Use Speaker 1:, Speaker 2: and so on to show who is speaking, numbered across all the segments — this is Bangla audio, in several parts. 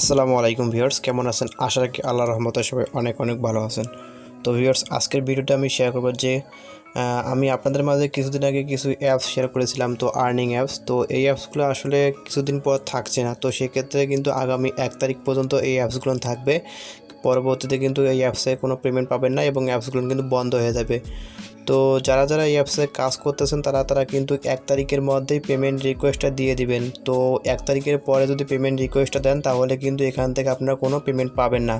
Speaker 1: আসসালামু আলাইকুম ভিউয়ার্স, কেমন আছেন? আশা রাখি আল্লাহ রহমতে সবাই অনেক অনেক ভালো আছেন। তো ভিউয়ার্স, আজকের ভিডিওটা আমি শেয়ার করব যে আমি আপনাদের মাঝে কিছুদিন আগে কিছু অ্যাপস শেয়ার করেছিলাম, তো আর্নিং অ্যাপস তো এই অ্যাপসগুলো আসলে কিছুদিন পর থাকছে না, তো সেক্ষেত্রে কিন্তু আগামী এক তারিখ পর্যন্ত এই অ্যাপসগুলো থাকবে। পরবর্তীতে কিন্তু এই অ্যাপসে কোনো পেমেন্ট পাবেন না এবং অ্যাপসগুলো কিন্তু বন্ধ হয়ে যাবে। তো যারা যারা এই অ্যাপসে কাজ করতেছেন, তারা তারা কিন্তু এক তারিখের মধ্যেই পেমেন্ট রিকোয়েস্টটা দিয়ে দিবেন। তো এক তারিখের পরে যদি পেমেন্ট রিকোয়েস্টটা দেন, তাহলে কিন্তু এখান থেকে আপনারা কোনো পেমেন্ট পাবেন না।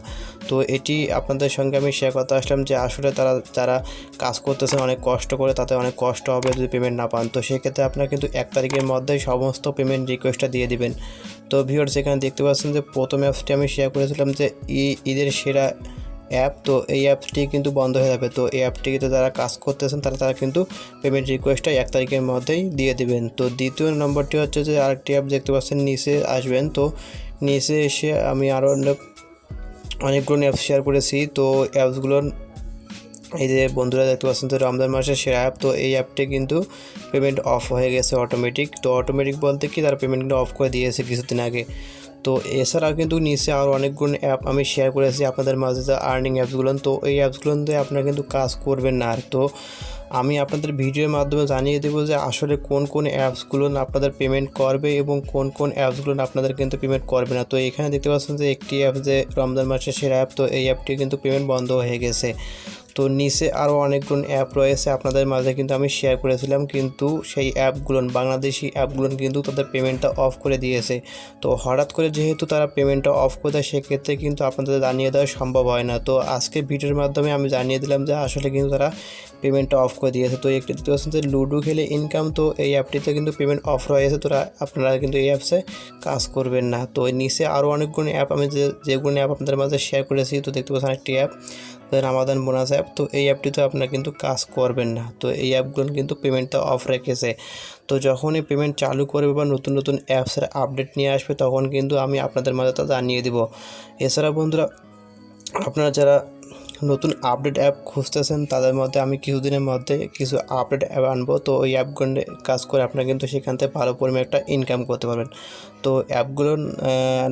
Speaker 1: তো এটি আপনাদের সঙ্গে আমি শেয়ার করতে আসলাম যে আসলে তারা, যারা কাজ করতেছেন অনেক কষ্ট করে, তাতে অনেক কষ্ট হবে যদি পেমেন্ট না পান। তো সেক্ষেত্রে আপনারা কিন্তু এক তারিখের মধ্যেই সমস্ত পেমেন্ট রিকোয়েস্টটা দিয়ে দিবেন। তো ভিউয়ার্স এখানে দেখতে পাচ্ছেন যে প্রথম অ্যাপসটি আমি শেয়ার করেছিলাম যে ঈদের সেরা অ্যাপ তো এই অ্যাপটি কিন্তু বন্ধ হয়ে যাবে। তো এই অ্যাপটিতে যারা কাজ করতেছেন, তারা তারা কিন্তু পেমেন্ট রিকোয়েস্টটা এক তারিখের মধ্যেই দিয়ে দেবেন। তো দ্বিতীয় নম্বরটি হচ্ছে যে আরেকটি অ্যাপ দেখতে পাচ্ছেন, নিচে আসবেন। তো নিচে এসে আমি আরও অনেক, অনেকগুলো অ্যাপ শেয়ার করেছি। তো অ্যাপসগুলো এই যে বন্ধুরা দেখতে পাচ্ছেন তো রমজান মাসের সেরা অ্যাপ তো এই অ্যাপটি কিন্তু পেমেন্ট অফ হয়ে গেছে অটোমেটিক তো অটোমেটিক বলতে কি? তারা পেমেন্ট কিন্তু অফ করে দিয়েছে কিছুদিন আগে। তো এছাড়াও কিন্তু নিচে আরও অনেকগুলো অ্যাপ আমি শেয়ার করেছি আপনাদের মাঝে, যে আর্নিং অ্যাপসগুলো তো এই অ্যাপসগুলোতে আপনারা কিন্তু কাজ করবেন না আর। তো আমি আপনাদের ভিডিওর মাধ্যমে জানিয়ে দেবো যে আসলে কোন কোন অ্যাপসগুলো আপনাদের পেমেন্ট করবে এবং কোন কোন অ্যাপসগুলো আপনাদের কিন্তু পেমেন্ট করবে না। তো এখানে দেখতে পাচ্ছেন যে একটি অ্যাপ যে রমজান মাসের সেরা অ্যাপ তো এই অ্যাপটি কিন্তু পেমেন্ট বন্ধ হয়ে গেছে। তো নিচে আরও অনেকগুলো অ্যাপ রয়েছে আপনাদের মাঝে কিন্তু আমি শেয়ার করেছিলাম, কিন্তু সেই অ্যাপগুলো বাংলাদেশি অ্যাপগুলো কিন্তু তাদের পেমেন্টটা অফ করে দিয়েছে। তো হঠাৎ করে যেহেতু তারা পেমেন্টটা অফ করে দেয়, সেক্ষেত্রে কিন্তু আপনাদের জানিয়ে দেওয়া সম্ভব হয় না। তো আজকে ভিডিওর মাধ্যমে আমি জানিয়ে দিলাম যে আসলে কিন্তু তারা পেমেন্টটা অফ করে দিয়েছে। তো একটি দেখতে পাচ্ছেন যে লুডো খেলে ইনকাম তো এই অ্যাপটিতে কিন্তু পেমেন্ট অফ রয়েছে। তোরা, আপনারা কিন্তু এই অ্যাপসে কাজ করবেন না। তো নিচে আরও অনেকগুলো অ্যাপ আমি যে যেগুলো অ্যাপ আপনাদের মাঝে শেয়ার করেছি, তো দেখতে পাচ্ছেন একটি অ্যাপ রামাদান বোনাস তো এই অ্যাপটিতে আপনার কিন্তু কাজ করবেন না। তো এই অ্যাপগুলো কিন্তু পেমেন্টটা অফ রেখেছে। তো যখনই পেমেন্ট চালু করবে বা নতুন নতুন অ্যাপসের আপডেট নিয়ে আসবে, তখন কিন্তু আমি আপনাদের মাঝে তা জানিয়ে দিব। এছাড়া বন্ধুরা, আপনারা যারা নতুন আপডেট অ্যাপ খুঁজতেছেন, তাদের মধ্যে আমি কিছুদিনের মধ্যে কিছু আপডেট অ্যাপ আনব। তো ওই অ্যাপগুলো কাজ করে আপনারা কিন্তু সেখান থেকে ভালো পরিমাণে একটা ইনকাম করতে পারবেন। তো অ্যাপগুলো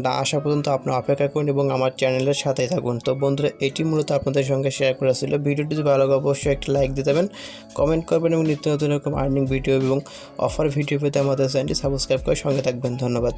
Speaker 1: না আসা পর্যন্ত আপনার অপেক্ষা করুন এবং আমার চ্যানেলের সাথেই থাকুন। তো বন্ধুরা, এটি মূলত আপনাদের সঙ্গে শেয়ার করা ছিল। ভিডিওটি যদি ভালো লাগে, অবশ্যই একটা লাইক দিয়ে দেবেন কমেন্ট করবেন এবং নিত্য নতুন এরকম আর্নিং ভিডিও এবং অফার ভিডিও পেতে আমাদের চ্যানেলটি সাবস্ক্রাইব করে সঙ্গে থাকবেন। ধন্যবাদ।